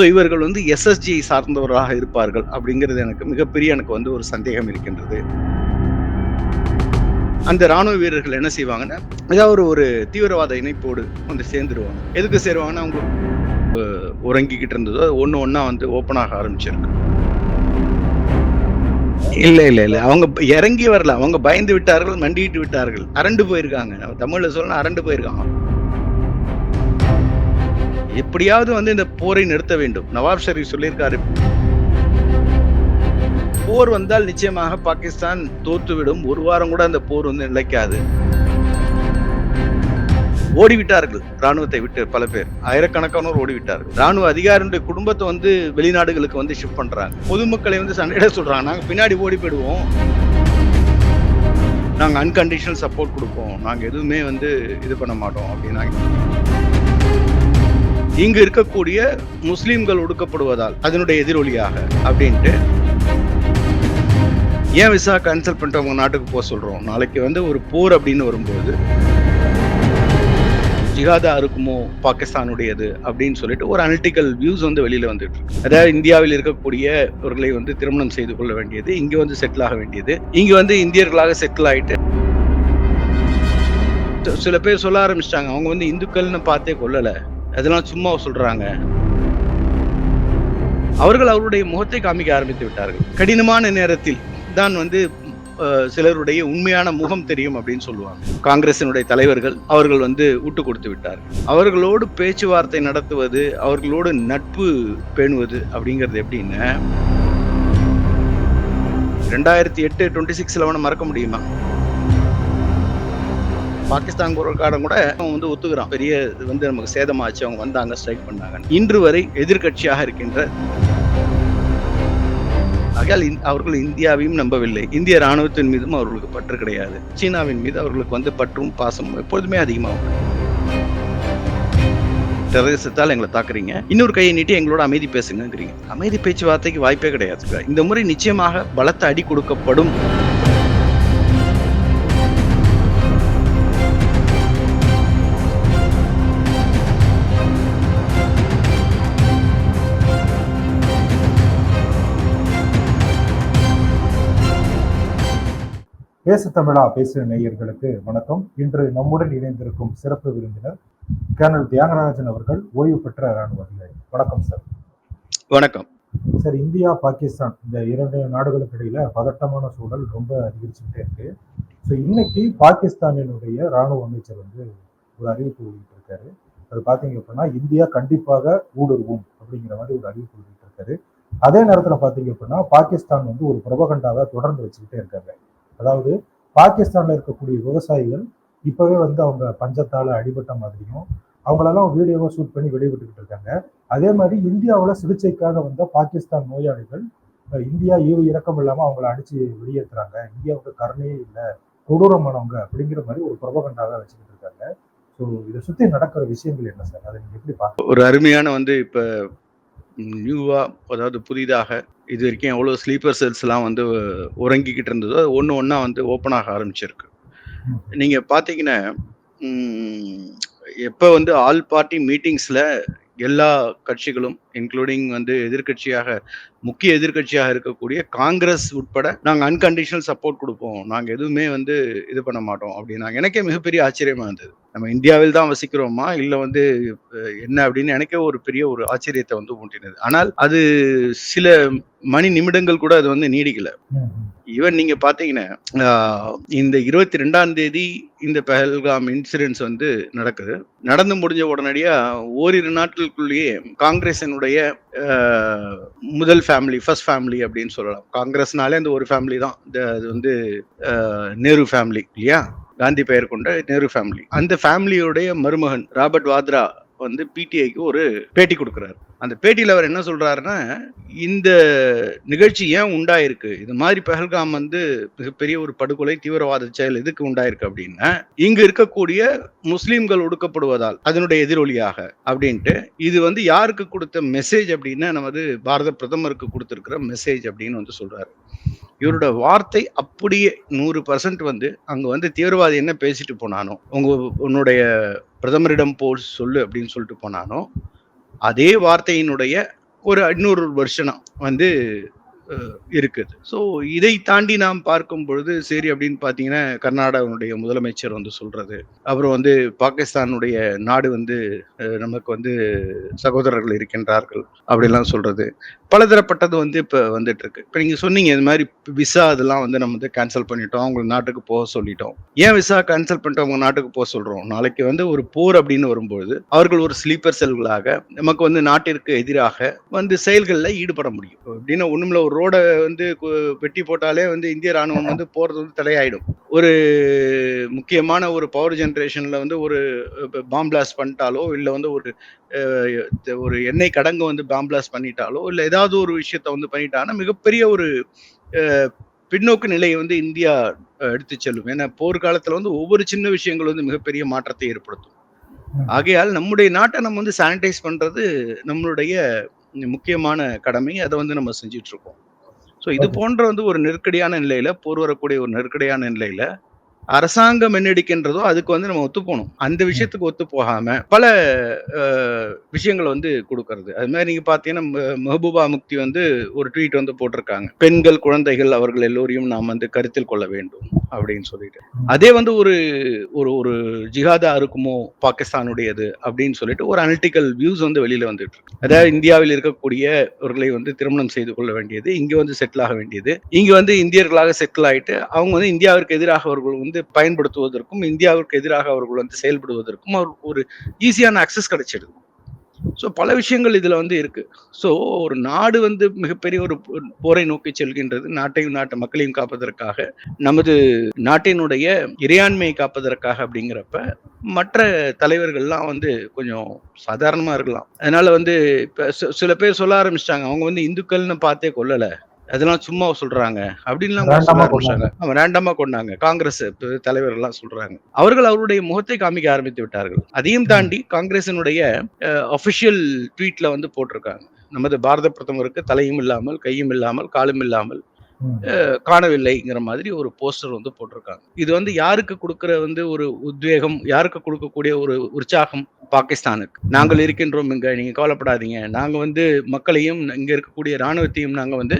So இவர்கள் வந்து எஸ்எஸ்ஜியை சார்ந்தவராக இருப்பார்கள் அப்படிங்கிறது எனக்கு மிகப்பெரிய எனக்கு வந்து ஒரு சந்தேகம் இருக்கின்றது. அந்த ராணுவ வீரர்கள் என்ன செய்வாங்கன்னா ஏதாவது ஒரு தீவிரவாத இணைப்போடு வந்து சேர்ந்துருவாங்க. எதுக்கு சேருவாங்கன்னா அவங்க உறங்கிக்கிட்டு இருந்ததோ ஒன்று ஒன்றா வந்து ஓப்பன் ஆக ஆரம்பிச்சிருக்கு. இல்ல இல்ல இல்ல. அவங்க இறங்கி வரல. அவங்க பயந்து விட்டார்கள் மண்டிட்டு விட்டார்கள். அரண்டு போயிருக்காங்க. நம்ம தமிழ்ல சொல்லணும் அரண்டு போயிருக்காங்க. எப்படியாவது வந்து இந்த போரை நிறுத்த வேண்டும். நவாப் ஷெரீப் சொல்லியிருக்காரு. போர் வந்தால் நிச்சயமாக பாகிஸ்தான் தோத்துவிடும். ஒரு வாரம் கூட அந்த போர் வந்து நிலைக்காது. ஓடிவிட்டார்கள். ராணுவத்தை விட்டு பல பேர். ஆயிரக்கணக்கானோர் ஓடிவிட்டார்கள். ராணுவ அதிகாரியுடைய குடும்பத்தை வந்து வெளிநாடுகளுக்கு வந்து ஷிஃப்ட் பண்றாங்க. பொதுமக்களை வந்து சண்டையிட சொல்றாங்க. நாங்க பின்னாடி ஓடி போயிடுவோம். நாங்க அன்கண்டிஷனல் சப்போர்ட் கொடுப்போம். நாங்க எதுவுமே வந்து இது பண்ண மாட்டோம். அப்படின்னாங்க. இங்கு இருக்கக்கூடிய முஸ்லிம்கள் ஒடுக்கப்படுவதால் அதனுடைய எதிரொலியாக அப்படின்ட்டு ஏன் விசா கேன்சல் பண்ணிட்டு அவங்க நாட்டுக்கு போக சொல்றோம்? நாளைக்கு வந்து ஒரு போர் அப்படின்னு வரும்போது ஜிகாதா இருக்குமோ? பாகிஸ்தானுடையது அப்படின்னு சொல்லிட்டு ஒரு அனலிட்டிக்கல் வியூஸ் வந்து வெளியில வந்துட்டு இருக்கு. அதாவது இந்தியாவில் இருக்கக்கூடியவர்களை வந்து திருமணம் செய்து கொள்ள வேண்டியது இங்க வந்து செட்டில் ஆக வேண்டியது இங்க வந்து இந்தியர்களாக செட்டில் ஆயிட்டு சில பேர் சொல்ல ஆரம்பிச்சிட்டாங்க. அவங்க வந்து இந்துக்கள்னு பார்த்தே கொள்ளலை அதெல்லாம் சும்மா சொல்றாங்க. அவர்கள் அவருடைய முகத்தை காமிக்க ஆரம்பித்து விட்டார்கள். கடினமான நேரத்தில் தான் வந்து சிலருடைய உண்மையான முகம் தெரியும் அப்படின்னு சொல்லுவாங்க. காங்கிரசினுடைய தலைவர்கள் அவர்கள் வந்து விட்டு கொடுத்து விட்டார்கள். அவர்களோடு பேச்சுவார்த்தை நடத்துவது அவர்களோடு நட்பு பேணுவது அப்படிங்கிறது எப்படின்னா ரெண்டாயிரத்தி எட்டு டுவெண்ட்டி சிக்ஸ் லெவனை மறக்க முடியுமா? பாகிஸ்தான் குரல்காரன் கூட அவன் வந்து ஒத்துக்கிறான். பெரிய இது வந்து நமக்கு சேதமாச்சு அவங்க வந்தாங்க ஸ்ட்ரைக் பண்ணாங்க இன்று வரை எதிர்கட்சியாக இருக்கின்ற ஆகையால் அவர்கள் இந்தியாவையும் நம்பவில்லை. இந்திய ராணுவத்தின் மீதும் அவர்களுக்கு பற்று கிடையாது. சீனாவின் மீது அவர்களுக்கு வந்து பற்றும் பாசமும் எப்பொழுதுமே அதிகமாகும். டெரரிசத்தால் எங்களை தாக்குறீங்க. இன்னொரு கையை நீட்டி எங்களோட அமைதி பேசுங்கிறீங்க அமைதி பேச்சுவார்த்தைக்கு வாய்ப்பே கிடையாது. இந்த முறை நிச்சயமாக பலத்த அடி கொடுக்கப்படும். பேசு தமிழா பேசு நேயர்களுக்கு வணக்கம். இன்று நம்முடன் இணைந்திருக்கும் சிறப்பு விருந்தினர் கேர்னல் தியாகராஜன் அவர்கள் ஓய்வு பெற்ற ராணுவ அதிகாரி. வணக்கம் சார். வணக்கம். சார் இந்தியா பாகிஸ்தான் இந்த இரண்டு நாடுகளுக்கு இடையில பதட்டமான சூழல் ரொம்ப அதிகரிச்சுக்கிட்டே இருக்கு. ஸோ இன்னைக்கு பாகிஸ்தானினுடைய ராணுவ அமைச்சர் வந்து ஒரு அறிவிப்பு வெளியிட்டிருக்காரு. அது பார்த்தீங்க அப்படின்னா இந்தியா கண்டிப்பாக ஊடுருவும் அப்படிங்கிற மாதிரி ஒரு அறிவிப்பு வெளியிட்டிருக்காரு. அதே நேரத்தில் பார்த்தீங்க அப்படின்னா பாகிஸ்தான் வந்து ஒரு பிரபகண்டாவை தொடர்ந்து வச்சுக்கிட்டே இருக்காங்க. அதாவது பாகிஸ்தானில் இருக்கக்கூடிய விவசாயிகள் இப்போவே வந்து அவங்க பஞ்சத்தால் அடிபட்ட மாதிரியும் அவங்களெல்லாம் வீடியோவை ஷூட் பண்ணி வெளியிட்டுக்கிட்டு இருக்காங்க. அதே மாதிரி இந்தியாவில் சிகிச்சைக்காக வந்த பாகிஸ்தான் நோயாளிகள் இந்தியா ஈவு இறக்கம் இல்லாமல் அவங்கள அடித்து வெளியேற்றுறாங்க இந்தியாவுக்கு கருணையே இல்லை கொடூரமானவங்க அப்படிங்கிற மாதிரி ஒரு பிரபகண்டாக வச்சுக்கிட்டு இருக்காங்க. ஸோ இதை சுற்றி நடக்கிற விஷயங்கள் என்ன சார்? அதை நீங்கள் எப்படி பார்க்க ஒரு அருமையான வந்து இப்போ நியூவாக அதாவது புதிதாக இது வரைக்கும் எவ்வளோ ஸ்லீப்பர் செல்ஸ்லாம் வந்து உறங்கிக்கிட்டு இருந்ததோ ஒன்று ஒன்றா வந்து ஓப்பன் ஆக ஆரம்பிச்சிருக்கு. நீங்கள் பார்த்தீங்கன்னா எப்போ வந்து ஆல் பார்ட்டி மீட்டிங்ஸில் எல்லா கட்சிகளும் இன்க்ளூடிங் வந்து எதிர்க்கட்சியாக முக்கிய எதிர்க்கட்சியாக இருக்கக்கூடிய காங்கிரஸ் உட்பட நாங்கள் அன்கண்டிஷனல் சப்போர்ட் கொடுப்போம். நாங்கள் எதுவுமே வந்து இது பண்ண மாட்டோம் அப்படின்னாங்க. எனக்கே மிகப்பெரிய ஆச்சரியமா இருந்தது. நம்ம இந்தியாவில் தான் வசிக்கிறோமா? இல்லை வந்து என்ன அப்படின்னு எனக்கே ஒரு பெரிய ஒரு ஆச்சரியத்தை வந்து ஊட்டினது. ஆனால் அது சில மணி நிமிடங்கள் கூட அது வந்து நீடிக்கல. ஈவன் நீங்க பாத்தீங்கன்னா இந்த இருபத்தி ரெண்டாம் தேதி இந்த பெஹல்காம் இன்சிடென்ட்ஸ் வந்து நடக்குது. நடந்து முடிஞ்ச உடனடியா ஓரிரு நாட்களுக்குள்ளேயே காங்கிரஸின் ஆஹ், முதல் ஃபேமிலி ஃபர்ஸ்ட் ஃபேமிலி அப்படின்னு சொல்லலாம். காங்கிரஸ்னாலே அந்த ஒரு ஃபேமிலி தான். இந்த அது வந்து நேரு ஃபேமிலி இல்லையா? காந்தி பெயர் கொண்ட நேரு ஃபேமிலி அந்த ஃபேமிலியோடைய மருமகன் ராபர்ட் வாத்ரா வந்து பிடிஐக்கு ஒரு பேட்டி கொடுக்குறாரு. அந்த பேட்டியில் அவர் என்ன சொல்கிறாருன்னா இந்த நிகழ்ச்சி ஏன் உண்டாயிருக்கு? இது மாதிரி பெஹல்காம் வந்து மிகப்பெரிய ஒரு படுகொலை தீவிரவாத செயல் எதுக்கு உண்டாயிருக்கு அப்படின்னா இங்கு இருக்கக்கூடிய முஸ்லீம்கள் ஒடுக்கப்படுவதால் அதனுடைய எதிரொலியாக அப்படின்ட்டு இது வந்து யாருக்கு கொடுத்த மெசேஜ் அப்படின்னா நமது பாரத பிரதமருக்கு கொடுத்துருக்கிற மெசேஜ் அப்படின்னு வந்து சொல்கிறாரு இவரோட வார்த்தை அப்படியே நூறு பர்சன்ட் வந்து அங்க வந்து தீவிரவாதி என்ன பேசிட்டு போனானோ உங்க உன்னுடைய பிரதமரிடம் போ சொல்லு அப்படின்னு சொல்லிட்டு போனானோ அதே வார்த்தையினுடைய ஒரு இன்னொரு வருஷனம் வந்து இருக்குது. ஸோ இதை தாண்டி நாம் பார்க்கும் பொழுது சரி அப்படின்னு பார்த்தீங்கன்னா கர்நாடகனுடைய முதலமைச்சர் வந்து சொல்றது அப்புறம் வந்து பாகிஸ்தானுடைய நாடு வந்து நமக்கு வந்து சகோதரர்கள் இருக்கின்றார்கள் அப்படிலாம் சொல்றது. பலதரப்பட்டது வந்து இப்போ வந்துட்டு இருக்கு இப்போ நீங்க சொன்னீங்க இது மாதிரி விசா இதெல்லாம் வந்து நம்ம வந்து கேன்சல் பண்ணிட்டோம் அவங்க நாட்டுக்கு போக சொல்லிட்டோம். ஏன் விசா கேன்சல் பண்ணிட்டு அவங்க நாட்டுக்கு போக சொல்றோம்? நாளைக்கு வந்து ஒரு போர் அப்படின்னு வரும்பொழுது அவர்கள் ஒரு ஸ்லீப்பர் செல்களாக நமக்கு வந்து நாட்டிற்கு எதிராக வந்து செயல்களில் ஈடுபட முடியும். எப்படின்னா ஒண்ணுமில்ல ஒரு ரோடை வந்து வெட்டி போட்டாலே வந்து இந்திய ராணுவம் வந்து போறது வந்து தடையாயிடும். ஒரு முக்கியமான ஒரு பவர் ஜெனரேஷன்ல வந்து ஒரு பாம் பிளாஸ்ட் பண்ணிட்டாலோ இல்லை வந்து ஒரு ஒரு எண்ணெய் கடங்கு வந்து பாம் பிளாஸ்ட் பண்ணிட்டாலோ இல்லை ஏதாவது ஒரு விஷயத்த வந்து பண்ணிட்டாங்கன்னா மிகப்பெரிய ஒரு பின்னோக்கு நிலையை வந்து இந்தியா எடுத்து செல்லும். ஏன்னா போர்க்காலத்துல வந்து ஒவ்வொரு சின்ன விஷயங்கள் வந்து மிகப்பெரிய மாற்றத்தை ஏற்படுத்தும். ஆகையால் நம்முடைய நாட்டை நம்ம வந்து சானிடைஸ் பண்றது நம்மளுடைய முக்கியமான கடமை. அதை வந்து நம்ம செஞ்சுட்டு இருக்கோம். ஸோ இது. போன்ற வந்து ஒரு நெருக்கடியான நிலையில போர் வரக்கூடிய ஒரு நெருக்கடியான நிலையில அரசாங்கம் என்னடிக்கின்றதோ அதுக்கு வந்து நம்ம ஒத்து போகணும் அந்த விஷயத்துக்கு ஒத்து போகாம பல விஷயங்களை வந்து கொடுக்கறது. அது மாதிரி நீங்க பாத்தீங்கன்னா ம- மெஹபூபா முக்தி வந்து ஒரு ட்வீட் வந்து போட்டிருக்காங்க. பெண்கள் குழந்தைகள் அவர்கள் எல்லோரையும் நாம் வந்து கருத்தில் கொள்ள வேண்டும் அப்படின்னு சொல்லிட்டு. அதே வந்து ஒரு ஒரு ஒரு ஜிஹாதா இருக்குமோ பாகிஸ்தானுடையது அப்படின்னு சொல்லிட்டு ஒரு அனலிட்டிக்கல் வியூஸ் வந்து வெளியில வந்துட்டு இருக்கு. அதாவது இந்தியாவில் இருக்கக்கூடியவர்களை வந்து திருமணம் செய்து கொள்ள வேண்டியது இங்க வந்து செட்டில் ஆக வேண்டியது. இங்க வந்து இந்தியர்களாக செட்டில் ஆயிட்டு அவங்க வந்து இந்தியாவிற்கு எதிராக அவர்கள் வந்து பயன்படுத்துவதற்கும் இந்தியாவிற்கு எதிராக அவர்கள் வந்து செயல்படுவதற்கும் அவர் ஒரு ஈஸியான அக்சஸ் கிடைச்சிடுது. ஸோ பல விஷயங்கள் இதில் வந்து இருக்கு. ஸோ ஒரு நாடு வந்து மிகப்பெரிய ஒரு போரை நோக்கி செல்கின்றது நாட்டையும் நாட்டு மக்களையும் காப்பதற்காக நமது நாட்டினுடைய இறையாண்மையை காப்பதற்காக அப்படிங்கிறப்ப மற்ற தலைவர்கள்லாம் வந்து கொஞ்சம் சாதாரணமாக இருக்கலாம். அதனால வந்து இப்போ சில பேர் சொல்ல ஆரம்பிச்சிட்டாங்க அவங்க வந்து இந்துக்கள்னு பார்த்தே கொள்ளலை. அதெல்லாம் சும்மா சொல்றாங்க. அப்படின்லாம் சொல்ல ஆரம்பிச்சாங்க ஆமா ரேண்டமா கொண்டாங்க. காங்கிரஸ் தலைவர் எல்லாம் சொல்றாங்க. அவர்கள் அவருடைய முகத்தை காமிக்க ஆரம்பித்து விட்டார்கள். அதையும் தாண்டி காங்கிரசினுடைய அபிஷியல் ட்வீட்ல வந்து போட்டிருக்காங்க. நமது பாரத பிரதமருக்கு தலையும் இல்லாமல் கையும் இல்லாமல் காலும் இல்லாமல். காணவில்லைங்கிற மாதிரி ஒரு போஸ்டர் வந்து போட்டிருக்காங்க. இது வந்து யாருக்கு கொடுக்கற வந்து ஒரு உத்வேகம் யாருக்கு கொடுக்கக்கூடிய ஒரு உற்சாகம் பாகிஸ்தானுக்கு? நாங்கள் இருக்கின்றோம் இங்க நீங்க கவலைப்படாதீங்க. நாங்க வந்து மக்களையும் இங்க இருக்கக்கூடிய ராணுவத்தையும் நாங்க வந்து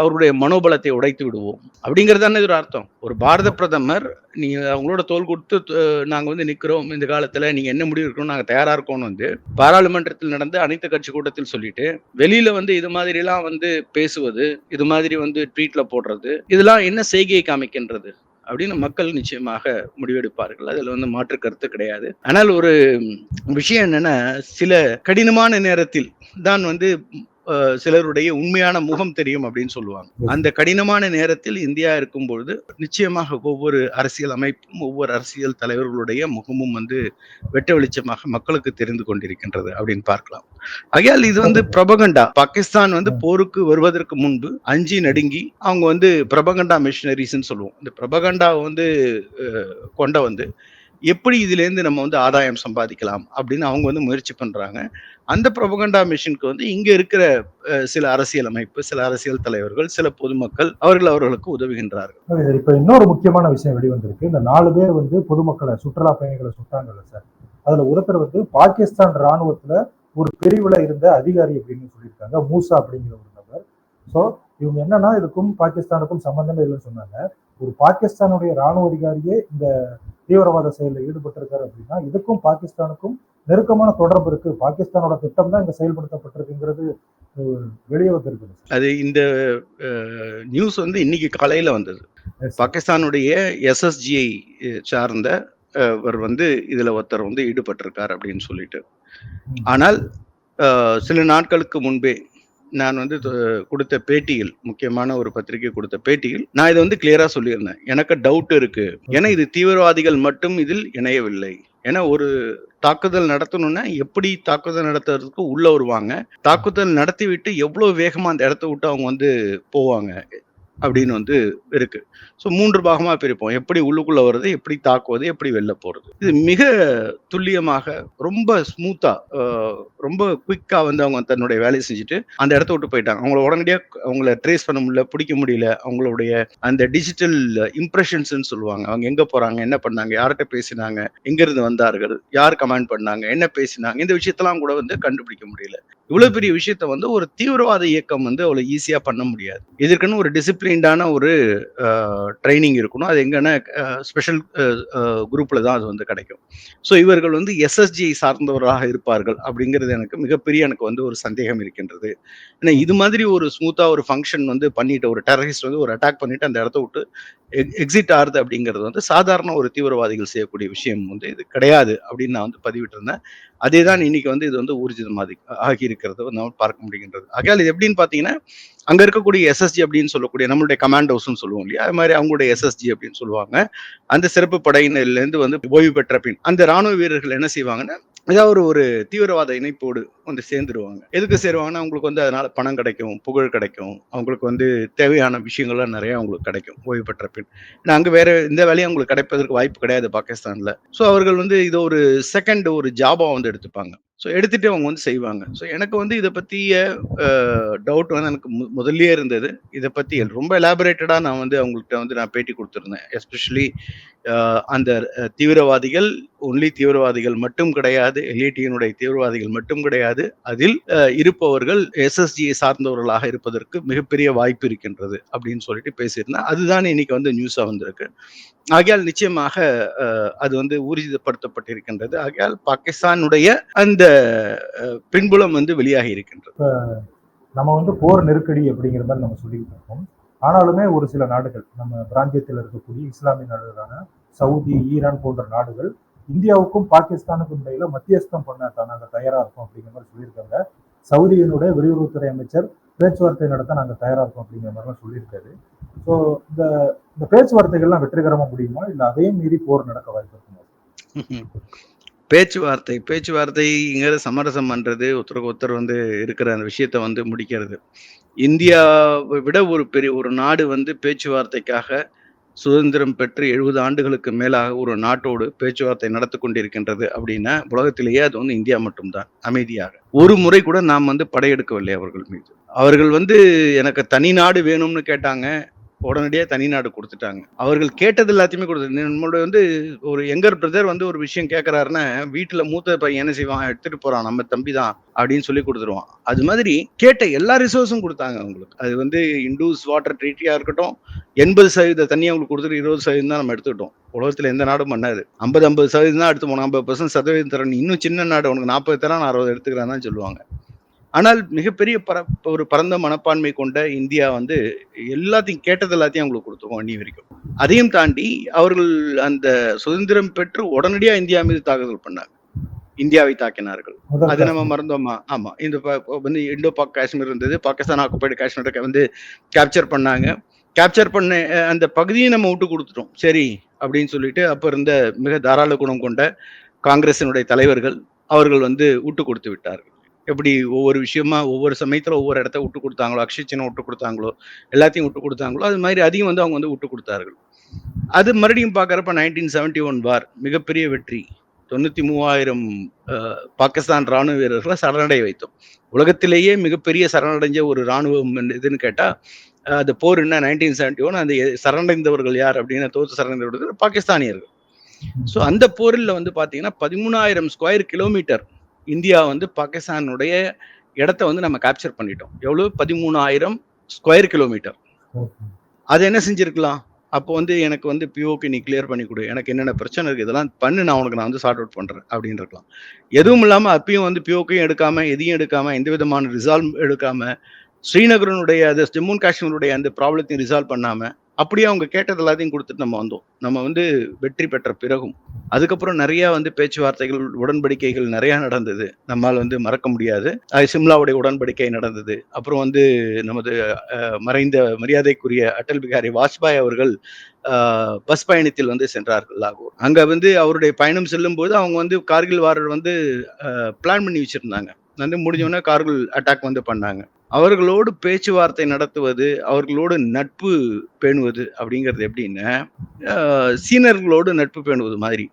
அவருடைய மனோபலத்தை உடைத்து விடுவோம். அப்படிங்கிறது தானே இது ஒரு அர்த்தம். ஒரு பாரத பிரதமர் நீங்க அவங்களோட தோல் கொடுத்து நாங்க வந்து நிக்கிறோம் இந்த காலத்துல நீங்க என்ன முடிவு இருக்கணும் நாங்க தயாரா இருக்கோம்னு வந்து பாராளுமன்றத்தில் நடந்த அனைத்து கட்சி கூட்டத்தில் சொல்லிட்டு வெளியில வந்து இது மாதிரி எல்லாம் வந்து பேசுவது இது மாதிரி வந்து ட்வீட் ட்வீட்ல போடுறது இதெல்லாம் என்ன செய்கையை காமிக்கின்றது அப்படின்னு மக்கள் நிச்சயமாக முடிவெடுப்பார்கள். அதுல வந்து மாற்று கருத்து கிடையாது. ஆனால் ஒரு விஷயம் என்னன்னா சில கடினமான நேரத்தில் தான் வந்து சிலருடைய உண்மையான முகம் தெரியும் அப்படின்னு சொல்லுவாங்க. அந்த கடினமான நேரத்தில் இந்தியா இருக்கும் பொழுது நிச்சயமாக ஒவ்வொரு அரசியல் அமைப்பும் ஒவ்வொரு அரசியல் தலைவர்களுடைய முகமும் வந்து வெட்ட வெளிச்சமாக மக்களுக்கு தெரிந்து கொண்டிருக்கின்றது அப்படின்னு பார்க்கலாம். ஆகையால் இது வந்து பிரபகண்டா. பாகிஸ்தான் வந்து போருக்கு வருவதற்கு முன்பு அஞ்சி நடுங்கி அவங்க வந்து பிரபகண்டா மிஷினரிஸ்ன்னு சொல்லுவோம். இந்த பிரபகண்டாவை வந்து கொண்ட வந்து எப்படி இதுலேருந்து நம்ம வந்து ஆதாயம் சம்பாதிக்கலாம் அப்படின்னு அவங்க வந்து முயற்சி பண்றாங்க. அந்த பிரபகண்டா மிஷினுக்கு வந்து இங்கே இருக்கிற அஹ், சில அரசியல் அமைப்பு சில அரசியல் தலைவர்கள் சில பொதுமக்கள் அவர்கள் அவர்களுக்கு உதவுகின்றார்கள். சார் இப்போ இன்னொரு முக்கியமான விஷயம் வெளிவந்திருக்கு. இந்த நாலு பேர் வந்து பொதுமக்களை சுற்றுலா பயணிகளை சுட்டாங்கல்ல சார். அதுல ஒருத்தர் வந்து பாகிஸ்தான் ராணுவத்துல ஒரு பிரிவில் இருந்த அதிகாரி அப்படின்னு சொல்லியிருக்காங்க மூசா அப்படிங்கிற ஒரு நபர். ஸோ இவங்க என்னன்னா இதுக்கும் பாகிஸ்தானுக்கும் சம்பந்தமே இல்லைன்னு சொன்னாங்க. ஒரு பாகிஸ்தானுடைய ராணுவ அதிகாரியே இந்த தீவிரவாத செயலில் ஈடுபட்டிருக்காரு அப்படின்னா இதுக்கும் பாகிஸ்தானுக்கும் நெருக்கமான தொடர்பு இருக்கு. பாகிஸ்தானோட திட்டம் தான் இங்க செயல்படுத்தப்பட்டிருக்குங்கிறது வெளியே வந்திருக்குது அது இந்த நியூஸ் வந்து இன்னைக்கு காலையில வந்தது. பாகிஸ்தானுடைய எஸ்எஸ்ஜிஐ சார்ந்த அவர் வந்து இதுல ஒருத்தர் வந்து ஈடுபட்டிருக்கார் அப்படின்னு சொல்லிட்டு. ஆனால் சில நாட்களுக்கு முன்பே நான் வந்து கொடுத்த பேட்டியில் முக்கியமான ஒரு பத்திரிகை கொடுத்த பேட்டியில் நான் இதை வந்து கிளியரா சொல்லியிருந்தேன். எனக்கு டவுட் இருக்கு. ஏன்னா இது தீவிரவாதிகள் மட்டும் இதில் இணையவில்லை. ஏன்னா ஒரு தாக்குதல் நடத்தணும்னா எப்படி தாக்குதல் நடத்துறதுக்கு உள்ள வருவாங்க? தாக்குதல் நடத்தி விட்டு எவ்வளவு வேகமா அந்த இடத்த விட்டு அவங்க வந்து போவாங்க? அப்படின்னு வந்து இருக்கு. ஸோ மூன்று பாகமா பிரிப்போம். எப்படி உள்ளுக்குள்ள வருது எப்படி தாக்குவது எப்படி வெளில போறது. இது மிக துல்லியமாக ரொம்ப ஸ்மூத்தா ரொம்ப குயிக்கா வந்து அவங்க தன்னுடைய வேலையை செஞ்சுட்டு அந்த இடத்த விட்டு போயிட்டாங்க. அவங்கள உடனடியாக அவங்கள ட்ரேஸ் பண்ண முடியல பிடிக்க முடியல. அவங்களுடைய அந்த டிஜிட்டல் இம்ப்ரெஷன்ஸ்ன்னு சொல்லுவாங்க. அவங்க எங்க போறாங்க என்ன பண்ணாங்க யார்கிட்ட பேசினாங்க எங்க இருந்து வந்தார்கள் யார் கமெண்ட் பண்ணாங்க என்ன பேசினாங்க இந்த விஷயத்தெல்லாம் கூட வந்து கண்டுபிடிக்க முடியல. இவ்வளவு பெரிய விஷயத்த வந்து ஒரு தீவிரவாத இயக்கம் வந்து அவ்வளவு ஈஸியா பண்ண முடியாது. இதற்குன்னு ஒரு டிசிப்ளின் டிசிப்ளின்டான ஒரு ட்ரைனிங் இருக்கணும். அது எங்கன்னா ஸ்பெஷல் குரூப்பில் தான் அது வந்து கிடைக்கும். ஸோ இவர்கள் வந்து எஸ்எஸ்ஜியை சார்ந்தவராக இருப்பார்கள் அப்படிங்கிறது எனக்கு மிகப்பெரிய எனக்கு வந்து ஒரு சந்தேகம் இருக்கின்றது. ஏன்னா இது மாதிரி ஒரு ஸ்மூத்தாக ஒரு ஃபங்க்ஷன் வந்து பண்ணிட்டு ஒரு டெரரிஸ்ட் வந்து ஒரு அட்டாக் பண்ணிட்டு அந்த இடத்த விட்டு எக்ஸிட் ஆறுது அப்படிங்கிறது வந்து சாதாரண ஒரு தீவிரவாதிகள் செய்யக்கூடிய விஷயம் வந்து இது கிடையாது அப்படின்னு நான் வந்து பதிவிட்டிருந்தேன். அதே தான் இன்னைக்கு வந்து இது வந்து ஊர்ஜிதமாதி ஆகி இருக்கிறத நம்ம பார்க்க முடிகின்றது. ஆகையால் இது எப்படின்னு பார்த்தீங்கன்னா அங்க இருக்கக்கூடிய எஸ்எஸ்ஜி அப்படின்னு சொல்லக்கூடிய நம்மளுடைய கமாண்டோஸ்னு சொல்லுவோம் இல்லையா? அது மாதிரி அவங்களுடைய எஸ்எஸ்ஜி அப்படின்னு சொல்லுவாங்க. அந்த சிறப்பு படையினர்லேருந்து வந்து ஓய்வு பெற்ற பின் அந்த ராணுவ வீரர்கள் என்ன செய்வாங்கன்னா ஏதாவது ஒரு ஒரு தீவிரவாத இணைப்போடு வந்து சேர்ந்துருவாங்க. எதுக்கு சேருவாங்கன்னா அவங்களுக்கு வந்து அதனால பணம் கிடைக்கும் புகழ் கிடைக்கும். அவங்களுக்கு வந்து தேவையான விஷயங்கள்லாம் நிறைய அவங்களுக்கு கிடைக்கும் ஓய்வு பெற்ற பின். ஏன்னா அங்கே வேற இந்த வேலையும் அவங்களுக்கு கிடைப்பதற்கு வாய்ப்பு கிடையாது பாகிஸ்தான்ல. ஸோ அவர்கள் வந்து இது ஒரு செகண்ட் ஒரு ஜாபா வந்து எடுத்துப்பாங்க. ஸோ எடுத்துட்டு அவங்க வந்து செய்வாங்க. ஸோ எனக்கு வந்து இதை பற்றிய டவுட் வந்து எனக்கு முதல்லயே இருந்தது. இதை பற்றி ரொம்ப எலாபரேட்டடாக நான் வந்து அவங்கள்ட்ட வந்து நான் பேட்டி கொடுத்துருந்தேன். எஸ்பெஷலி அந்த தீவிரவாதிகள் ஒன்லி தீவிரவாதிகள் மட்டும் கிடையாது எல்ஏடியினுடைய தீவிரவாதிகள் மட்டும் கிடையாது. அதில் இருப்பவர்கள் எஸ்எஸ்ஜியை சார்ந்தவர்களாக இருப்பதற்கு மிகப்பெரிய வாய்ப்பு இருக்கின்றது அப்படின்னு சொல்லிட்டு பேசியிருந்தேன். அதுதான் இன்னைக்கு வந்து நியூஸாக வந்திருக்கு. ஆகையால் நிச்சயமாக அது வந்து ஊர்ஜிதப்படுத்தப்பட்டிருக்கின்றது ஆகையால் பாகிஸ்தானுடைய அந்த பின்புலம் வந்து வெளியாகி இருக்கின்றது. நம்ம வந்து போர் நெருக்கடி அப்படிங்கிற மாதிரி நம்ம சொல்லிக்கிட்டு இருக்கோம். ஆனாலுமே ஒரு சில நாடுகள் நம்ம பிராந்தியத்தில் இருக்கக்கூடிய இஸ்லாமிய நாடுகளான சவுதி ஈரான் போன்ற நாடுகள் இந்தியாவுக்கும் பாகிஸ்தானுக்கும் இடையில மத்தியஸ்தம் பண்ண நாங்கள் தயாரா இருக்கோம் அப்படிங்கிற மாதிரி சொல்லியிருக்காங்க. சவுதியினுடைய வெளியுறவுத்துறை அமைச்சர் பேச்சுவார்த்தை நடத்த நாங்கள் தயாரா இருக்கோம் அப்படிங்கிற மாதிரிலாம் சொல்லியிருக்காரு. ஸோ இந்த இந்த பேச்சுவார்த்தைகள்லாம் வெற்றிகரமா முடியுமா? இல்லை அதையும் மீறி போர் நடக்க வாய்ப்பு இருக்குமா? பேச்சுவார்த்தை பேச்சுவார்த்தைங்கிறது சமரசம் பண்ணுறது ஒருத்தருக்கு ஒருத்தர் வந்து இருக்கிற அந்த விஷயத்த வந்து முடிக்கிறது. இந்தியாவை விட ஒரு பெரிய ஒரு நாடு வந்து பேச்சுவார்த்தைக்காக சுதந்திரம் பெற்று எழுபது ஆண்டுகளுக்கு மேலாக ஒரு நாட்டோடு பேச்சுவார்த்தை நடத்தி கொண்டிருக்கின்றது அப்படின்னா உலகத்திலேயே அது வந்து இந்தியா மட்டும்தான் அமைதியாக. ஒரு முறை கூட நாம் வந்து படையெடுக்கவில்லை அவர்கள் மீது. அவர்கள் வந்து எனக்கு தனி நாடு வேணும்னு கேட்டாங்க உடனடியாக தனி நாடு கொடுத்துட்டாங்க. அவர்கள் கேட்டது எல்லாத்தையுமே கொடுத்து நம்மளுடைய வந்து ஒரு எங்கர் பிரதர் வந்து ஒரு விஷயம் கேட்குறாருன்னா வீட்டில் மூத்த பையன் என்ன செய்வான்? எடுத்துட்டு போகிறான் நம்ம தம்பி தான் அப்படின்னு சொல்லி கொடுத்துருவான். அது மாதிரி கேட்ட எல்லா ரிசோர்ஸும் கொடுத்தாங்க அவங்களுக்கு. அது வந்து இண்டூஸ் வாட்டர் ட்ரீட்டியாக இருக்கட்டும் எண்பது சதவீத தண்ணி அவங்களுக்கு கொடுத்துட்டு இருபது சதவீதம் தான் நம்ம எடுத்துக்கிட்டோம். உலகத்தில் எந்த நாடும் பண்ணாது. ஐம்பது ஐம்பது சதவீதம் தான் எடுத்து போனோம். ஐம்பது பர்சன்ட் சதவீதம் தரணும். இன்னும் சின்ன நாடு உனக்கு நாற்பது தரம் நான் அறுபது எடுத்துக்கிறான்னு சொல்லுவாங்க. ஆனால் மிகப்பெரிய பர ஒரு பரந்த மனப்பான்மை கொண்ட இந்தியா வந்து எல்லாத்தையும் கேட்டது எல்லாத்தையும் அவங்களுக்கு கொடுத்துருவோம் அன்னி வரைக்கும். அதையும் தாண்டி அவர்கள் அந்த சுதந்திரம் பெற்று உடனடியா இந்தியா மீது தாக்குதல் பண்ணாங்க. இந்தியாவை தாக்கினார்கள். அது நம்ம மறந்தோமா? ஆமா. இந்த வந்து இண்டோ பாக் காஷ்மீர் இருந்தது. பாகிஸ்தான் ஆக்குப்பைடு காஷ்மீரை வந்து கேப்சர் பண்ணாங்க. கேப்சர் பண்ண அந்த பகுதியை நம்ம விட்டு கொடுத்துட்டோம். சரி அப்படின்னு சொல்லிட்டு அப்ப இருந்த மிக தாராள குணம் கொண்ட காங்கிரசினுடைய தலைவர்கள் அவர்கள் வந்து விட்டு கொடுத்து விட்டார்கள். எப்படி ஒவ்வொரு விஷயமா ஒவ்வொரு சமயத்துல ஒவ்வொரு இடத்த விட்டு கொடுத்தாங்களோ அக்ஷிச்சினம் விட்டு கொடுத்தாங்களோ எல்லாத்தையும் விட்டு கொடுத்தாங்களோ அது மாதிரி அதையும் வந்து அவங்க வந்து விட்டு கொடுத்தார்கள். அது மறுபடியும் பார்க்குறப்ப நைன்டீன் செவன்டி ஒன் வார் மிகப்பெரிய வெற்றி. தொண்ணூற்றி மூவாயிரம் பாகிஸ்தான் ராணுவ வீரர்களை சரணடை வைத்தோம். உலகத்திலேயே மிகப்பெரிய சரணடைஞ்ச ஒரு ராணுவம் இதுன்னு கேட்டால் அந்த போர் என்ன நைன்டீன் செவன்டி ஒன் அந்த சரணடைந்தவர்கள் யார் அப்படின்னு தோத்து சரணடைந்தவர்கள் பாகிஸ்தானியர்கள். ஸோ அந்த போரில் வந்து பார்த்தீங்கன்னா பதிமூணாயிரம் ஸ்கொயர் கிலோமீட்டர் இந்தியா வந்து பாகிஸ்தானுடைய இடத்த வந்து நம்ம கேப்சர் பண்ணிட்டோம். எவ்வளவு? பதிமூணாயிரம் ஸ்கொயர் கிலோமீட்டர் அது என்ன செஞ்சிருக்கலாம்? அப்போ வந்து எனக்கு வந்து பிஓக்கு நீ கிளியர் பண்ணி கொடு. எனக்கு என்னென்ன பிரச்சனை இருக்கு இதெல்லாம் பண்ணு நான் உனக்கு நான் வந்து சார்ட் அவுட் பண்றேன் அப்படின்னு இருக்கலாம். எதுவும் இல்லாம அப்பயும் வந்து பிஓக்கையும் எடுக்காம எதையும் எடுக்காம எந்த விதமான ரிசால்வ் எடுக்காம ஸ்ரீநகரனுடைய அது ஜம்மு காஷ்மீருடைய அந்த ப்ராப்ளத்தையும் ரிசால்வ் பண்ணாம அப்படியே அவங்க கேட்டது எல்லாத்தையும் கொடுத்துட்டு நம்ம வந்தோம். நம்ம வந்து வெற்றி பெற்ற பிறகும். அதுக்கப்புறம் நிறைய வந்து பேச்சுவார்த்தைகள் உடன்படிக்கைகள் நிறைய நடந்தது. நம்மால் வந்து மறக்க முடியாது. சிம்லாவுடைய உடன்படிக்கை நடந்தது. அப்புறம் வந்து நமது மறைந்த மரியாதைக்குரிய அட்டல் பிகாரி வாஜ்பாய் அவர்கள் பஸ் பயணத்தில் வந்து சென்றார்கள் லாகூர். அங்க வந்து அவருடைய பயணம் செல்லும் போது அவங்க வந்து கார்கில் வாரர் வந்து பிளான் பண்ணி வச்சிருந்தாங்க. வந்து முடிஞ்சோடனே கார்கில் அட்டாக் வந்து பண்ணாங்க. அவர்களோடு பேச்சுவார்த்தை நடத்துவது அவர்களோடு நட்பு பேணுவது அப்படிங்கிறது எப்படின்னா சீனர்களோடு நட்பு பேணுவது மாதிரி.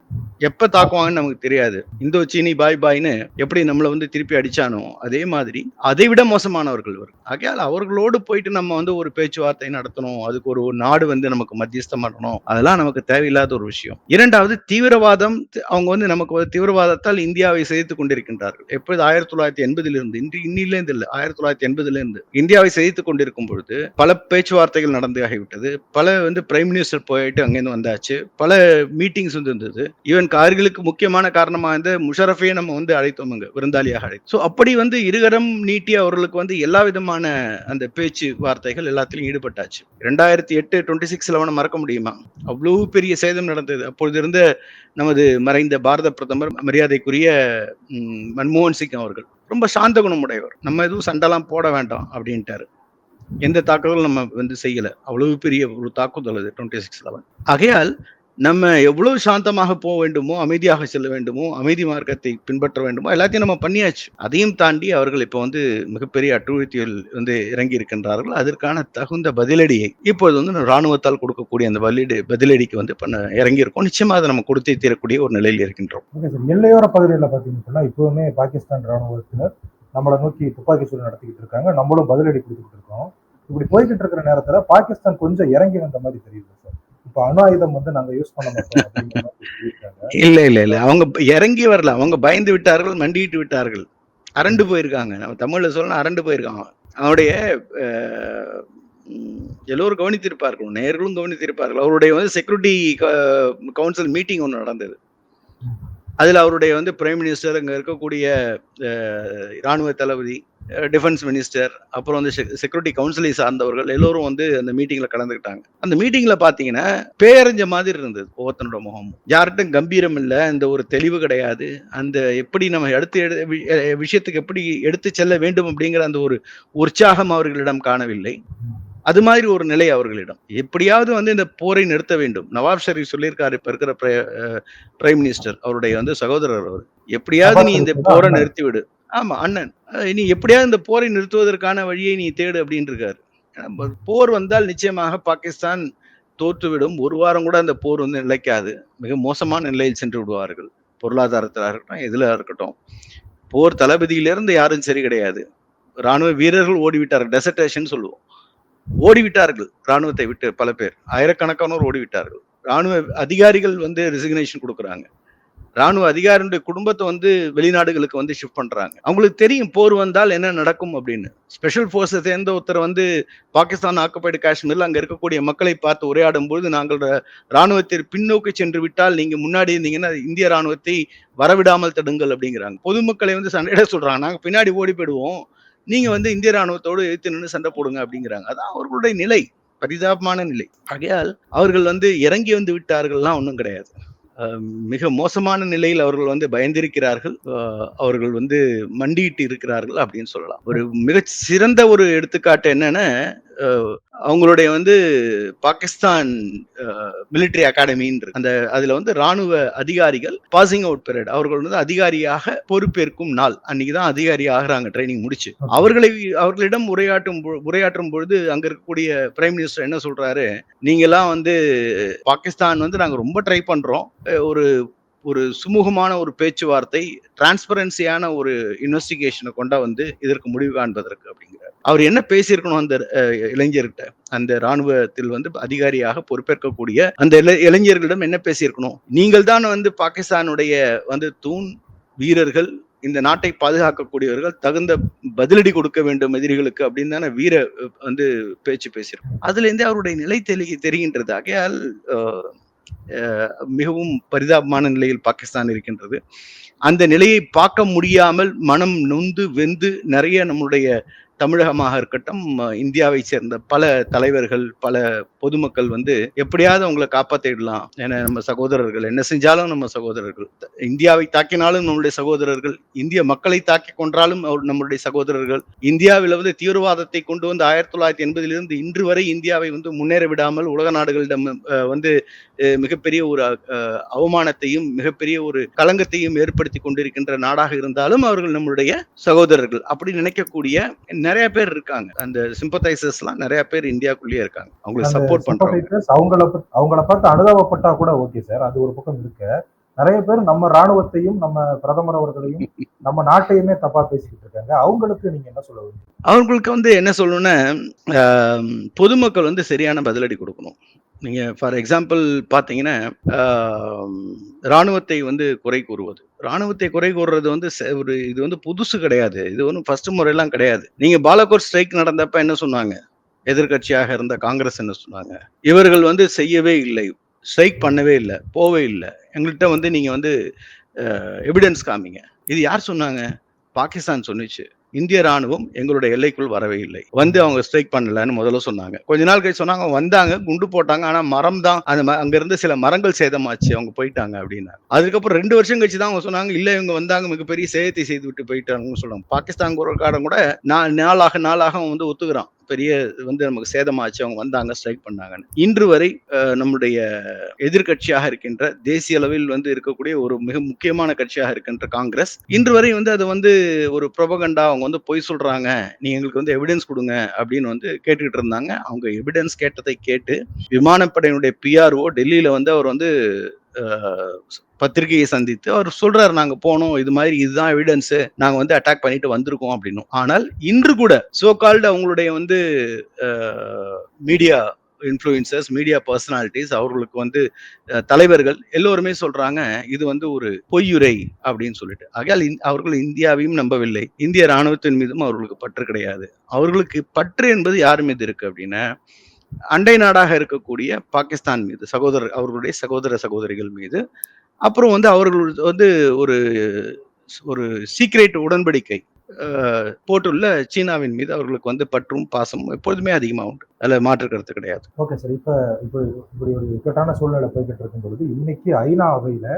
எப்ப தாக்குவாங்கன்னு நமக்கு தெரியாது. இந்தோ சீனி பாய் பாய்னு எப்படி நம்மளை வந்து திருப்பி அடிச்சானோ அதே மாதிரி அதை விட மோசமானவர்கள் வரும் ஆகையால் அவர்களோடு போயிட்டு நம்ம வந்து ஒரு பேச்சுவார்த்தை நடத்தணும் அதுக்கு ஒரு நாடு வந்து நமக்கு மத்தியஸ்தம் பண்ணணும் அதெல்லாம் நமக்கு தேவையில்லாத ஒரு விஷயம். இரண்டாவது தீவிரவாதம் அவங்க வந்து நமக்கு தீவிரவாதத்தால் இந்தியாவை சேர்த்து கொண்டிருக்கின்றார்கள். எப்படி ஆயிரத்தி தொள்ளாயிரத்தி எண்பதிலிருந்து இன்று இன்னிலேருந்து இல்லை ஆயிரத்தி தொள்ளாயிரத்தி இருந்து இந்தியாவை சிதைத்துக் கொண்டிருக்கும் பொழுது பல பேச்சுவார்த்தைகள் நடந்து ஆகிவிட்டது பல வந்து பிரைம் மினிஸ்டர் போயிட்டு அங்கேருந்து வந்தாச்சு. பல மீட்டிங்ஸ் வந்து இருந்தது. ஈவன் கார்களுக்கு முக்கியமான காரணமா இருந்த முஷரஃபையே நம்ம வந்து அழைத்தோம் அங்க விருந்தாளியாக அழைத்தோம். ஸோ அப்படி வந்து இருகரம் நீட்டி அவர்களுக்கு வந்து எல்லா விதமான அந்த பேச்சு வார்த்தைகள் எல்லாத்திலையும் ஈடுபட்டாச்சு. ரெண்டாயிரத்தி எட்டு டுவெண்ட்டி சிக்ஸ் லெவனை மறக்க முடியுமா? அவ்வளவு பெரிய சேதம் நடந்தது. அப்பொழுது இருந்த நமது மறைந்த பாரத பிரதமர் மரியாதைக்குரிய மன்மோகன் சிங் அவர்கள். ரொம்ப சாந்த குணமுடையவர். நம்ம எதுவும் சண்டைலாம் போட வேண்டாம் அப்படின்ட்டாரு. எந்த தாக்குதலும் நம்ம வந்து செய்யல. அவ்வளவு பெரிய ஒரு தாக்குதல் அது டுவெண்ட்டி சிக்ஸ் லெவன் ஆகையால் நம்ம எவ்வளவு சாந்தமாக போக வேண்டுமோ அமைதியாக செல்ல வேண்டுமோ அமைதி மார்க்கத்தை பின்பற்ற வேண்டுமோ எல்லாத்தையும் நம்ம பண்ணியாச்சு. அதையும் தாண்டி அவர்கள் இப்போ வந்து மிகப்பெரிய அட்டுழியத்தில் வந்து இறங்கி இருக்கின்றார்கள். அதற்கான தகுந்த பதிலடியை இப்பொழுது வந்து ராணுவத்தால் கொடுக்கக்கூடிய அந்த பதிலடி பதிலடிக்கு வந்து பண்ண இறங்கி இருக்கோம். நிச்சயமா அதை நம்ம கொடுத்தே தீரக்கூடிய ஒரு நிலையில் இருக்கின்றோம். Okay sir. எல்லையோர பகுதிகளில் பார்த்தீங்கன்னா இப்போவுமே பாகிஸ்தான் ராணுவத்தினர் நம்மளை நோக்கி துப்பாக்கி சூடு நடத்திக்கிட்டு இருக்காங்க. நம்மளும் பதிலடி கொடுத்துக்கிட்டு இருக்கோம். இப்படி போய்கிட்டு இருக்கிற நேரத்தில் பாகிஸ்தான் கொஞ்சம் இறங்கி வந்த மாதிரி தெரியுது சார். இப்போ அணு ஆயுதம் வந்து நாங்க யூஸ் பண்ண மாட்டோம் இல்ல இல்ல இல்ல. அவங்க இறங்கி வரல. அவங்க பயந்து விட்டார்கள் மண்டிட்டு விட்டார்கள். அரண்டு போயிருக்காங்க. நம்ம தமிழ்ல சொல்லணும் அரண்டு போயிருக்காங்க. உம், எல்லோரும் கவனித்திருப்பார்கள். நேர்களும் கவனித்திருப்பார்கள். அவருடைய வந்து செக்யூரிட்டி கவுன்சில் மீட்டிங் ஒன்று நடந்தது. அதில் அவருடைய வந்து பிரைம் மினிஸ்டர் அங்கே இருக்கக்கூடிய இராணுவ தளபதி டிஃபென்ஸ் மினிஸ்டர் அப்புறம் வந்து செக்யூரிட்டி கவுன்சிலை சார்ந்தவர்கள் எல்லோரும் வந்து அந்த மீட்டிங்ல கலந்துக்கிட்டாங்க. அந்த மீட்டிங்ல பாத்தீங்கன்னா பேரஞ்ச மாதிரி இருந்தது ஒவ்வொருத்தனோட முகமும். யார்கிட்டும் கம்பீரம் இல்லை இந்த ஒரு தெளிவு கிடையாது. அந்த எப்படி நம்ம அடுத்து எடு- விஷயத்துக்கு எப்படி எடுத்து செல்ல வேண்டும் அப்படிங்கிற அந்த ஒரு உற்சாகம் அவர்களிடம் காணவில்லை. அது மாதிரி ஒரு நிலை அவர்களிடம். எப்படியாவது வந்து இந்த போரை நிறுத்த வேண்டும். நவாப் ஷெரீப் சொல்லியிருக்காரு இப்ப இருக்கிற பிரைம் மினிஸ்டர் அவருடைய வந்து சகோதரர் அவர். எப்படியாவது நீ இந்த போரை அண்ணன். நிறுத்தி விடு ஆமா அண்ணன். நீ எப்படியாவது இந்த போரை நிறுத்துவதற்கான வழியை நீ தேடு அப்படின்னு இருக்காரு போர் வந்தால் நிச்சயமாக பாகிஸ்தான் தோற்றுவிடும். ஒரு வாரம் கூட அந்த போர் வந்து நிலைக்காது. மிக மோசமான நிலையில் சென்று விடுவார்கள். பொருளாதாரத்தில் இருக்கட்டும் எதுல இருக்கட்டும். போர் தளபதியிலிருந்து யாரும் சரி கிடையாது. ராணுவ வீரர்கள் ஓடிவிட்டார்கள். டெசர்டேஷன் சொல்லுவோம். ஓடிவிட்டார்கள். ராணுவத்தை விட்டு பல பேர். ஆயிரக்கணக்கானோர் ஓடிவிட்டார்கள். ராணுவ அதிகாரிகள் வந்து ரெசிக்னேஷன் கொடுக்குறாங்க. ராணுவ அதிகாரியுடைய குடும்பத்தை வந்து வெளிநாடுகளுக்கு வந்து ஷிஃப்ட் பண்றாங்க. அவங்களுக்கு தெரியும் போர் வந்தால் என்ன நடக்கும் அப்படின்னு. ஸ்பெஷல் போர்ஸை சேர்ந்த ஒருத்தர் வந்து பாகிஸ்தான் ஆக்கப்பைடு காஷ்மீர்ல அங்க இருக்கக்கூடிய மக்களை பார்த்து உரையாடும் பொழுது நாங்கள் ராணுவத்தை பின்னோக்கி சென்று விட்டால் நீங்க முன்னாடி இருந்தீங்கன்னா இந்திய ராணுவத்தை வரவிடாமல் தடுங்கள் அப்படிங்கிறாங்க. பொதுமக்களை வந்து சண்டையிட சொல்றாங்க. நாங்க பின்னாடி ஓடி போயிடுவோம். நீங்க வந்து இந்திய ராணுவத்தோடு எதிர்த்து நின்று சண்டை போடுங்க அப்படிங்கிறாங்க. அதான் அவர்களுடைய நிலை பரிதாபமான நிலை. ஆகையால் அவர்கள் வந்து இறங்கி வந்து விட்டார்கள்லாம் ஒன்றும் கிடையாது. மிக மோசமான நிலையில் அவர்கள் வந்து பயந்திருக்கிறார்கள். அவர்கள் வந்து மண்டியிட்டு இருக்கிறார்கள் அப்படின்னு சொல்லலாம். ஒரு மிகச் சிறந்த ஒரு எடுத்துக்காட்டு என்னன்னா அவங்களுடைய வந்து பாகிஸ்தான் மிலிட்டரி அகாடமின்னு அந்த அதுல வந்து ராணுவ அதிகாரிகள் பாசிங் அவுட் பீரியட் அவர்கள் வந்து அதிகாரியாக பொறுப்பேற்கும் நாள். அன்னைக்கு தான் அதிகாரி ஆகுறாங்க ட்ரைனிங் முடிச்சு. அவர்களை அவர்களிடம் உரையாற்றும் உரையாற்றும் பொழுது அங்க இருக்கக்கூடிய பிரைம் மினிஸ்டர் என்ன சொல்றாரு? நீங்கெல்லாம் வந்து பாகிஸ்தான் வந்து நாங்க ரொம்ப ட்ரை பண்றோம். ஒரு ஒரு சுமூகமான ஒரு பேச்சுவார்த்தை டிரான்ஸ்பரன்சியான ஒரு இன்வெஸ்டிகேஷனை கொண்டா வந்து இதற்கு முடிவு காண்பதற்கு அப்படிங்கிறார் அவர் என்ன பேசியிருக்கணும் அந்த இளைஞர்கிட்ட? அந்த ராணுவத்தில் வந்து அதிகாரியாக பொறுப்பேற்கக்கூடிய அந்த இளைஞர்களிடம் என்ன பேசியிருக்கணும்? நீங்கள் தான் வந்து பாகிஸ்தானுடைய வந்து தூண் வீரர்கள் இந்த நாட்டை பாதுகாக்கக்கூடியவர்கள் தகுந்த பதிலடி கொடுக்க வேண்டும் எதிரிகளுக்கு அப்படின்னு தானே வீர வந்து பேச்சு பேசியிருக்கோம். அதுல இருந்தே அவருடைய நிலை தெளி தெரிகின்றது ஆகையால் மிகவும் பரிதாபமான நிலையில் பாகிஸ்தான் இருக்கின்றது. அந்த நிலையை பார்க்க முடியாமல் மனம் நொந்து வெந்து நிறைய நம்முடைய தமிழகமாக இருக்கட்டும் இந்தியாவை சேர்ந்த பல தலைவர்கள் பல பொதுமக்கள் வந்து எப்படியாவது அவங்களை காப்பாத்திடலாம் ஏன்னா நம்ம சகோதரர்கள் என்ன செஞ்சாலும் நம்ம சகோதரர்கள். இந்தியாவை தாக்கினாலும் நம்முடைய சகோதரர்கள் இந்திய மக்களை தாக்கி கொன்றாலும் அவர் நம்முடைய சகோதரர்கள். இந்தியாவில் வந்து தீவிரவாதத்தை கொண்டு வந்து ஆயிரத்தி தொள்ளாயிரத்தி எண்பதிலிருந்து இன்று வரை இந்தியாவை வந்து முன்னேற விடாமல் உலக நாடுகளிடம் வந்து மிகப்பெரிய ஒரு அவமானத்தையும் மிகப்பெரிய ஒரு களங்கத்தையும் ஏற்படுத்தி கொண்டிருக்கின்ற நாடாக இருந்தாலும் அவர்கள் நம்முடைய சகோதரர்கள். அப்படி நினைக்கக்கூடிய நிறைய பேர் இருக்காங்க. அந்த சிம்பத்தைசர்ஸ்லாம் நிறைய பேர் இந்தியாக்குள்ளேயே இருக்காங்க. அவங்களை சப்போர்ட் பண்றாங்க அவங்கள அவங்கள பார்த்து அனுதாபப்பட்டா கூட ஓகே சார். அது ஒரு பக்கம் இருக்க. நிறைய பேர் நம்ம ராணுவத்தையும் நம்ம பிரதமர் அவர்களையும் நம்ம நாட்டையுமே தப்பா பேசிக்கிட்டு இருக்காங்க. அவங்களுக்கு நீங்க என்ன சொல்ல அவங்களுக்கு வந்து என்ன சொல்லணும்னா பொதுமக்கள் வந்து சரியான பதிலடி கொடுக்கணும். நீங்க ஃபார் எக்ஸாம்பிள் பாத்தீங்கன்னா ராணுவத்தை வந்து குறை கூறுவது. ராணுவத்தை குறை கூறுறது வந்து ஒரு இது வந்து புதுசு கிடையாது. இது ஒன்றும் ஃபர்ஸ்ட் முறையெல்லாம் கிடையாது. நீங்க பாலகோட் ஸ்ட்ரைக் நடந்தப்ப என்ன சொன்னாங்க? எதிர்க்கட்சியாக இருந்த காங்கிரஸ் என்ன சொன்னாங்க? இவர்கள் வந்து செய்யவே இல்லை. ஸ்ட்ரைக் பண்ணவே இல்லை போவே இல்லை. எங்கள்கிட்ட வந்து நீங்கள் வந்து எவிடன்ஸ் காமிங்க. இது யார் சொன்னாங்க? பாகிஸ்தான் சொன்னிச்சு. இந்திய ராணுவம் எங்களுடைய எல்லைக்குள் வரவே இல்லை. வந்து அவங்க ஸ்ட்ரைக் பண்ணலன்னு முதல்ல சொன்னாங்க. கொஞ்ச நாள் கழிச்சு சொன்னாங்க வந்தாங்க குண்டு போட்டாங்க. ஆனா மரம் தான் அந்த ம- அங்க இருந்து சில மரங்கள் சேதமாச்சு அவங்க போயிட்டாங்க அப்படின்னா அதுக்கப்புறம் ரெண்டு வருஷம் கழிச்சு தான் அவங்க சொன்னாங்க இல்ல இவங்க வந்தாங்க மிகப்பெரிய சேதத்தை செய்து விட்டு போயிட்டாங்கன்னு சொல்லுவாங்க. பாகிஸ்தான் காரன் கூட நா- நாளாக நாளாக அவன் வந்து ஒத்துக்கிறான். பெரிய வந்து நமக்கு சேதமாச்சு அவங்க வந்தாங்க ஸ்ட்ரைக் பண்ணாங்கன்னு. இன்று வரை நம்முடைய எதிர்க்கட்சியாக இருக்கின்ற தேசிய அளவில் வந்து இருக்கக்கூடிய ஒரு மிக முக்கியமான கட்சியாக இருக்கின்ற காங்கிரஸ் இன்று வரை வந்து அது வந்து ஒரு ப்ரொபகண்டா அவங்க வந்து பொய் சொல்றாங்க நீங்க எங்களுக்கு வந்து எவிடன்ஸ் கொடுங்க அப்படின்னு வந்து கேட்டுக்கிட்டு இருந்தாங்க. அவங்க எவிடன்ஸ் கேட்டதை கேட்டு விமானப்படையினுடைய பிஆர்ஓ டெல்லியில வந்து அவர் வந்து பத்திரிகையை சந்தித்து அவர் சொல்றாரு நாங்க போனோம் இது மாதிரி இதுதான் எவிடன்ஸ் நாங்க வந்து அட்டாக் பண்ணிட்டு வந்திருக்கோம் அப்படின்னு. ஆனால் இன்று கூட சோ கால்டு அவங்களுடைய வந்து மீடியா இன்ஃப்ளூயன்சர்ஸ் மீடியா பர்சனாலிட்டிஸ் அவர்களுக்கு வந்து தலைவர்கள் எல்லோருமே சொல்றாங்க இது வந்து ஒரு பொய்யுரை அப்படின்னு சொல்லிட்டு. ஆகையால் அவர்கள் இந்தியாவையும் நம்பவில்லை. இந்திய ராணுவத்தின் மீதும் அவர்களுக்கு பற்று கிடையாது. அவர்களுக்கு பற்று என்பது யார் மீது இருக்கு அப்படின்னா அண்டை நாடாக இருக்கக்கூடிய பாகிஸ்தான் மீது சகோதரர் அவர்களுடைய சகோதர சகோதரிகள் மீது. அப்புறம் வந்து அவர்கள் வந்து ஒரு ஒரு சீக்ரெட் உடன்படிக்கை போட்டுள்ள சீனாவின் மீது அவர்களுக்கு வந்து பற்றும் பாசமும் எப்பொழுதுமே அதிகமாக உண்டு. அதில் மாற்று கருத்து கிடையாது. ஓகே சார் இப்போ இப்போ இப்படி ஒரு இக்கட்டான சூழ்நிலை போய்கிட்டு இருக்கும் பொழுது இன்னைக்கு ஐநா அவையில்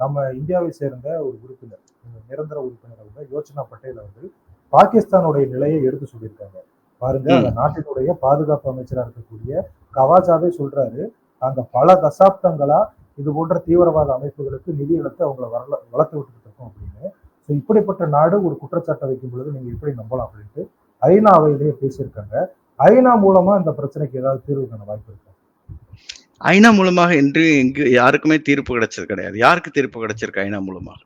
நம்ம இந்தியாவை சேர்ந்த ஒரு உறுப்பினர் நிரந்தர உறுப்பினர் வந்து யோசனா பட்டேல வந்து பாகிஸ்தானுடைய நிலையை எடுத்து சொல்லியிருக்காங்க. பாருங்க. அந்த நாட்டினுடைய பாதுகாப்பு அமைச்சரா இருக்கக்கூடிய கவாஜாவே சொல்றாரு நாங்க பல தசாப்தங்களா இது போன்ற தீவிரவாத அமைப்புகளுக்கு நிதி அளித்து அவங்கள வரல வளர்த்து விட்டுட்டு இருக்கோம் அப்படின்னு. ஸோ இப்படிப்பட்ட நாடு ஒரு குற்றச்சாட்டை வைக்கும் பொழுது நீங்க எப்படி நம்பலாம் அப்படின்ட்டு ஐநா அவையிலேயே பேசியிருக்காங்க. ஐநா மூலமா இந்த பிரச்சனைக்கு ஏதாவது தீர்வு காண வாய்ப்பு இருக்கா? ஐநா மூலமாக இன்று இங்கு யாருக்குமே தீர்ப்பு கிடைச்சது கிடையாது. யாருக்கு தீர்ப்பு கிடைச்சிருக்கு ஐநா மூலமாக?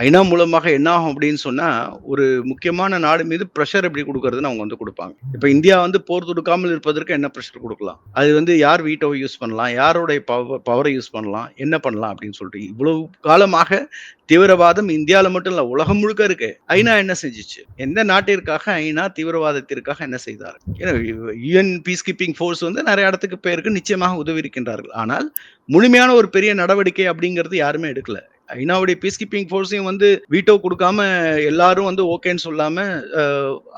ஐநா மூலமாக என்ன ஆகும் அப்படின்னு சொன்னா ஒரு முக்கியமான நாடு மீது ப்ரெஷர் எப்படி கொடுக்கறதுன்னு அவங்க வந்து கொடுப்பாங்க. இப்ப இந்தியா வந்து போர் தொடுக்காமல் இருப்பதற்கு என்ன ப்ரெஷர் கொடுக்கலாம்? அது வந்து யார் வீட்டோவை யூஸ் பண்ணலாம்? யாருடைய பவர் பவரை யூஸ் பண்ணலாம்? என்ன பண்ணலாம் அப்படின்னு சொல்லிட்டு இவ்வளவு காலமாக தீவிரவாதம் இந்தியாவில் மட்டும் இல்ல உலகம் முழுக்க இருக்கு. ஐநா என்ன செஞ்சிச்சு? எந்த நாட்டிற்காக ஐநா தீவிரவாதத்திற்காக என்ன செய்தார்? யுஎன் பீஸ் கீப்பிங் ஃபோர்ஸ் வந்து நிறைய இடத்துக்கு பேருக்கு நிச்சயமாக உதவி இருக்கின்றார்கள். ஆனால் முழுமையான ஒரு பெரிய நடவடிக்கை அப்படிங்கிறது யாருமே எடுக்கல. ஐநாவுடைய பீஸ் கீப்பிங் ஃபோர்ஸையும் வந்து வீட்டோ கொடுக்காம எல்லாரும் வந்து ஓகேன்னு சொல்லாம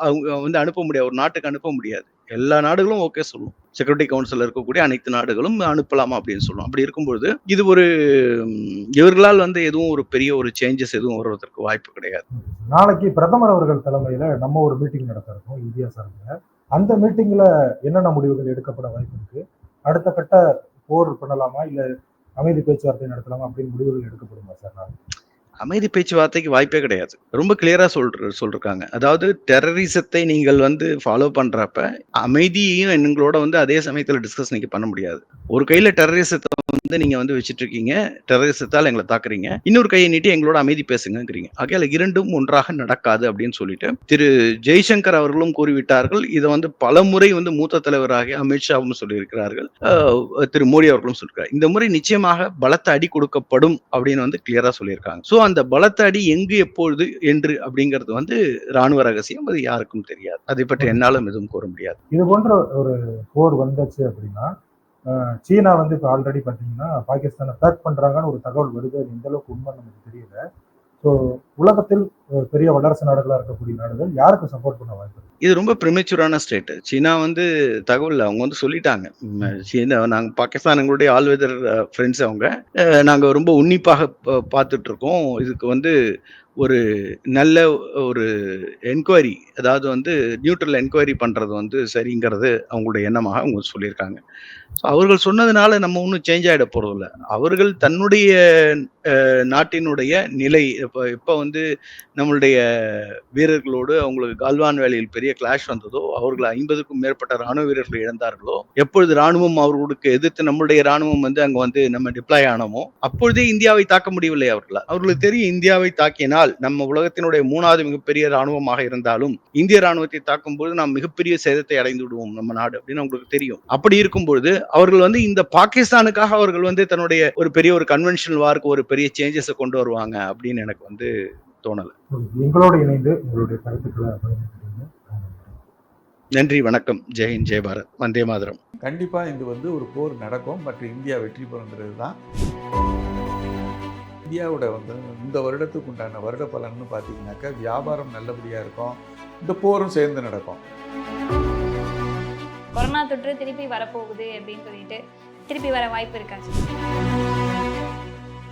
அவங்க வந்து அனுப்ப முடியாது. ஒரு நாட்டுக்கு அனுப்ப முடியாது. எல்லா நாடுகளும் ஓகே சொல்லும். செக்யூரிட்டி கவுன்சில் இருக்கக்கூடிய அனைத்து நாடுகளும் அனுப்பலாமா அப்படின்னு சொல்லும். அப்படி இருக்கும்பொழுது இது ஒரு இவர்களால் வந்து எதுவும் ஒரு பெரிய ஒரு சேஞ்சஸ் எதுவும் வருவதற்கு வாய்ப்பு கிடையாது. நாளைக்கு பிரதமர் அவர்கள் தலைமையில நம்ம ஒரு மீட்டிங் நடத்த இருக்கோம் இந்தியா சார்பில். அந்த மீட்டிங்ல என்னென்ன முடிவுகள் எடுக்கப்பட வாய்ப்பு இருக்கு? அடுத்த கட்ட போர் பண்ணலாமா? இல்ல அமைதி பேச்சுவார்த்தை நடத்தலாமா அப்படின்னு முடிவுகள் எடுக்கப்படுமா சார் நான். அமைதி பேச்சுவார்த்தைக்கு வாய்ப்பே கிடையாது. ரொம்ப கிளியரா சொல்ற சொல்றாங்க அதாவது டெரரிசத்தை நீங்கள் வந்து ஃபாலோ பண்றப்ப அமைதியையும் எங்களோட வந்து அதே சமயத்துல டிஸ்கஸ் நீங்க பண்ண முடியாது. ஒரு கையில டெரரிசத்தை வந்து நீங்க வந்து வச்சிட்டு இருக்கீங்க டெரரிசத்தால் எங்களை தாக்குறீங்க. இன்னொரு கையை நீட்டி எங்களோட அமைதி பேசுங்கிறீங்க ஆகையால இரண்டும் ஒன்றாக நடக்காது அப்படின்னு சொல்லிட்டு திரு ஜெய்சங்கர் அவர்களும் கூறிவிட்டார்கள். இதை வந்து பல முறை வந்து மூத்த தலைவராக அமித்ஷாவும் சொல்லியிருக்கிறார்கள். திரு மோடி அவர்களும் சொல்லியிருக்கிறார் இந்த முறை நிச்சயமாக பலத்த அடி கொடுக்கப்படும் அப்படின்னு வந்து கிளியரா சொல்லியிருக்காங்க. ஸோ அந்த பலத்த அடி எங்கு எப்பொழுது என்று அப்படிங்கிறது வந்து ராணுவ ரகசியம் அது யாருக்கும் தெரியாது. அதை பற்றி என்னாலும் எதுவும் கூற முடியாது. இது போன்ற ஒரு போர் வந்துச்சு அப்படின்னா சீனா வந்து இப்போ ஆல்ரெடி பார்த்தீங்கன்னா பாகிஸ்தானை அட்டாக் பண்றாங்கன்னு ஒரு தகவல் வருது. அது எந்த அளவுக்கு உண்மை நமக்கு தெரியல. ஸோ உலகத்தில் பெரிய வல்லரசு நாடுகளா இருக்கக்கூடிய நாடுகள் யாருக்கு சப்போர்ட் பண்ண வாய்ப்பு இது ரொம்ப ப்ரிமெச்சூரான ஸ்டேட் சீனா வந்து தகவல் அவங்க வந்து சொல்லிட்டாங்க. சீனா நாங்க பாகிஸ்தான் எங்களுடைய ஆல் வெதர் ஃப்ரெண்ட்ஸ் அவங்க. அஹ், நாங்க ரொம்ப உன்னிப்பாக பார்த்துட்டு இருக்கோம் இதுக்கு வந்து ஒரு நல்ல ஒரு என்கொயரி அதாவது வந்து நியூட்ரல் என்கொயரி பண்ணுறது வந்து சரிங்கிறது அவங்களுடைய எண்ணமாக அவங்க சொல்லியிருக்காங்க. ஸோ அவர்கள் சொன்னதுனால நம்ம ஒன்றும் சேஞ்ச் ஆகிட போகிறதில்ல அவர்கள் தன்னுடைய நாட்டினுடைய நிலை. இப்போ இப்போ வந்து நம்மளுடைய வீரர்களோடு அவங்களுக்கு கால்வான் வேலையில் பெரிய கிளாஷ் வந்ததோ அவர்கள் ஐம்பதுக்கும் மேற்பட்ட ராணுவ வீரர்கள் இழந்தார்களோ எப்பொழுது ராணுவம் அவர்களுக்கு எதிர்த்து நம்மளுடைய ராணுவம் வந்து அங்கே வந்து நம்ம டிப்ளாய் ஆனோமோ அப்பொழுதே இந்தியாவை தாக்க முடியவில்லை அவர்களால் அவர்களுக்கு தெரியும் இந்தியாவை தாக்கினால் நம்ம உலகத்தினுடைய மூணாவது மிகப்பெரிய ராணுவமாக இருந்தாலும் இந்திய ராணுவத்தை தாக்கும் போது நாம் மிகப்பெரிய சேதத்தை அடைந்து விடுவோம் நம்ம நாடு அப்படின்னு அவங்களுக்கு தெரியும். அப்படி இருக்கும்பொழுது அவர்கள் வந்து இந்த பாகிஸ்தானுக்காக அவர்கள் வந்து தன்னுடைய ஒரு பெரிய ஒரு கன்வென்ஷனல் வார்க்கு ஒரு பெரிய சேஞ்சஸை கொண்டு வருவாங்க அப்படின்னு எனக்கு வந்து தோணல. எங்களோடு இணைந்து உங்களுடைய கருத்துக்களை நன்றி வணக்கம். ஜெயின் ஜெய் பாரத். வந்தே மாதரம். கண்டிப்பாக இது வந்து ஒரு போர் நடக்கும் மற்றும் இந்தியா வெற்றி பெறுங்கிறது தான். இந்தியாவோட வந்து இந்த வருடத்துக்கு உண்டான வருட பலன்னு பார்த்தீங்கன்னாக்கா வியாபாரம் நல்லபடியாக இருக்கும் இந்த போரும் சேர்ந்து நடக்கும். கொரோனா தொற்று திருப்பி வரப்போகுது அப்படின்னு சொல்லிட்டு திருப்பி வர வாய்ப்பு இருக்கா?